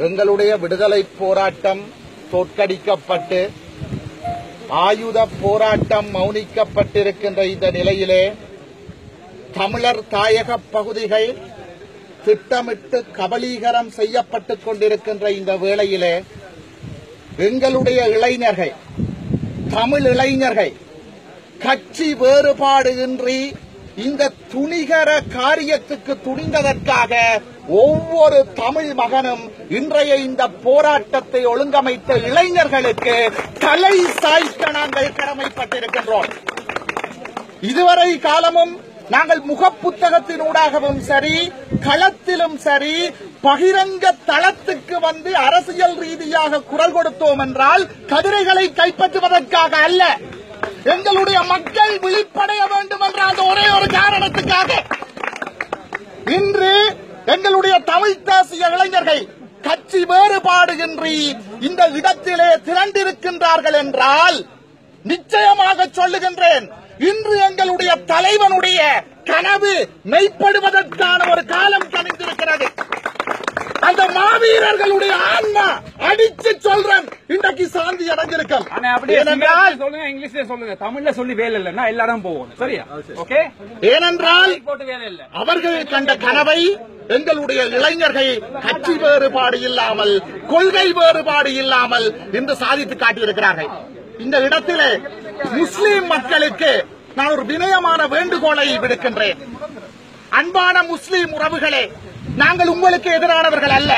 எங்களுடைய விடுதலை போராட்டம் தோற்கடிக்கப்பட்டு ஆயுத போராட்டம் மௌனிக்கப்பட்டிருக்கின்ற இந்த நிலையிலே தமிழர் தாயக பகுதிகள் திட்டமிட்டு கபலீகரம் செய்யப்பட்டுக் கொண்டிருக்கின்ற இந்த வேளையிலே எங்களுடைய இளைஞர்கள் தமிழ் இளைஞர்கள் கட்சி வேறுபாடு இன்றி இந்த துணிகர காரியத்துக்கு துணிந்ததற்காக ஒவ்வொரு தமிழ் மகனும் இன்றைய இந்த போராட்டத்தை ஒழுங்கமைத்த இளைஞர்களுக்கு தலை சாய்க்க நாங்கள் கடமைப்பட்டிருக்கின்றோம். இதுவரை காலமும் நாங்கள் முகப்புத்தகத்தினூடாகவும் சரி களத்திலும் சரி பகிரங்க தளத்துக்கு வந்து அரசியல் ரீதியாக குரல் கொடுத்தோம் என்றால் கதிரைகளை கைப்பற்றுவதற்காக அல்ல. எங்களுடைய மக்கள் விழிப்படைய வேண்டும் என்ற அந்த ஒரே ஒரு காரணத்துக்காக இன்று எங்களுடைய தமிழ் தேசிய இளைஞர்கள் கட்சி வேறுபாடு இன்றி இந்த இடத்திலே திரண்டிருக்கின்றார்கள் என்றால் நிச்சயமாக சொல்லுகின்றேன் இன்று எங்களுடைய தலைவனுடைய கனவு மெய்ப்படுவதற்கான ஒரு காலம் கணிந்திருக்கிறது அந்த மாவீரர்களுடைய ஆன்மா அடிச்சு சொல்றேன். இன்றைக்கு சாந்தி அடைஞ்சிருக்கும் ஏனென்றால் சொல்லுங்க இங்கிலீஷ்ல சொல்லுங்க. தமிழ்ல சொல்லி வேலை இல்லைன்னா எல்லாரும் போகணும் சரியா? ஓகே? ஏனென்றால் போட்டு வேலை இல்ல. அவர்கள் கண்ட கனவை எங்களுடைய இளைஞர்கள் கட்சி வேறுபாடு இல்லாமல் கொள்கை வேறுபாடு இல்லாமல் இன்று சாதித்து காட்டியிருக்கிறார்கள். இந்த இடத்திலே முஸ்லிம் மக்களுக்கு நான் ஒரு வினயமான வேண்டுகோளை விடுக்கின்றேன். அன்பான முஸ்லிம் உறவுகளே நாங்கள் உங்களுக்கு எதிரானவர்கள் அல்ல.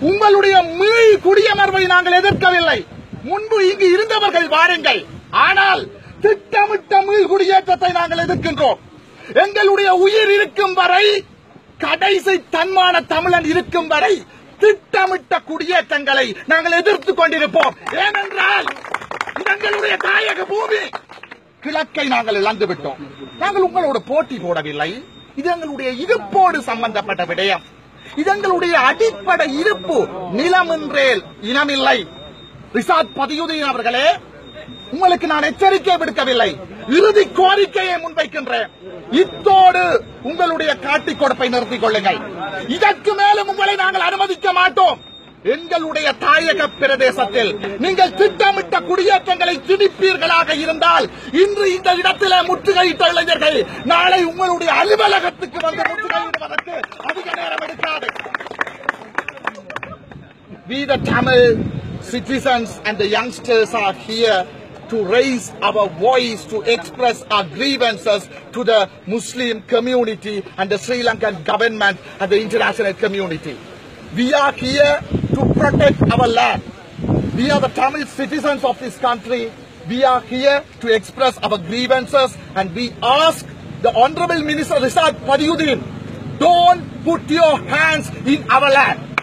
உங்களுடைய மீள் குடியமர்வை நாங்கள் எதிர்க்கவில்லை. முன்பு இங்கு இருந்தவர்கள் வாருங்கள். ஆனால் திட்டமிட்ட மீள் குடியேற்றத்தை நாங்கள் எதிர்க்கின்றோம். எங்களுடைய உயிர் இருக்கும் வரை கடைசி தன்மான தமிழன் இருக்கும் வரை திட்டமிட்ட குடியேற்றங்களை நாங்கள் எதிர்த்துக் கொண்டிருப்போம். ஏனென்றால் எங்களுடைய தாயக பூமி கிழக்கை நாங்கள் இழந்து விட்டோம். நாங்கள் உங்களோட போட்டி போடவில்லை. இது எங்களுடைய இருப்போடு சம்பந்தப்பட்ட விடயம். இதங்களுடைய அடிப்படை இருப்பு நிலமின்றேல் இனமில்லை. ரிசாத் பதியுதீன் அவர்களே உங்களுக்கு நான் எச்சரிக்கை விடுக்கவில்லை. இறுதி கோரிக்கையை முன்வைக்கின்றேன். இத்தோடு உங்களுடைய காட்டிக் கொடுப்பை நிறுத்திக் கொள்ளுங்கள். இதற்கு மேலும் உங்களை நாங்கள் அனுமதிக்க மாட்டோம். எங்களுடைய தாயக பிரதேசத்தில் நீங்கள் திட்டமிட்ட குடியேற்றங்களை திணிப்பீர்களாக இருந்தால் இன்று இந்த இடத்திலே முற்றுகையிட்ட இளைஞர்கள் நாளை உங்களுடைய அலுவலகத்துக்கு வந்து முற்றுகையிடுவதற்கு அதிக நேரம் எடுக்காது we the Tamil citizens and the youngsters are here to raise our voice to express our grievances to the Muslim community and the Sri Lankan government and the international community. We are here to protect our land. We are the Tamil citizens of this country. We are here to express our grievances and we ask the Honorable Minister Rizad Padiuddin, don't put your hands in our land.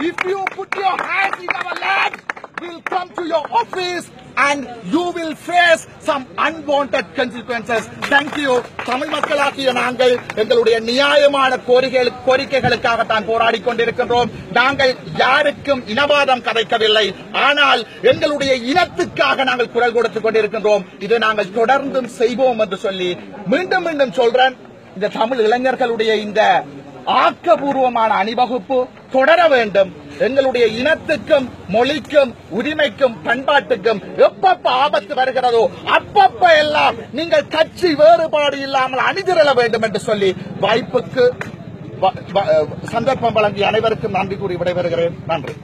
If you put your hands in our land, will come to your office and you will face some unwanted consequences. Thank you. Tamil மக்களாகிய நாங்கள் எங்களுடைய நியாயமான கோரிக்கைகள் கோரிக்கைகளுக்காகத்தான் போராடி கொண்டிருக்கின்றோம். நாங்கள் யாருக்கும் இனவாதம் கதைக்கவில்லை. ஆனால் எங்களுடைய இனத்துக்காக நாங்கள் குரல் கொடுத்துக் கொண்டிருக்கின்றோம். இதை நாங்கள் தொடர்ந்தும் செய்வோம் என்று சொல்லி மீண்டும் மீண்டும் சொல்றேன். இந்த தமிழ் இளைஞர்களுடைய இந்த ஆக்கபூர்வமான அணிவகுப்பு தொடர வேண்டும். எங்களுடைய இனத்துக்கும் மொழிக்கும் உரிமைக்கும் பண்பாட்டுக்கும் எப்பப்ப ஆபத்து வருகிறதோ அப்பப்ப எல்லாம் நீங்கள் கட்சி வேறுபாடு இல்லாமல் அணிதிரள வேண்டும் என்று சொல்லி வாய்ப்புக்கு சந்தர்ப்பம் வழங்கிய அனைவருக்கும் நன்றி கூறி விடைபெறுகிறேன். நன்றி.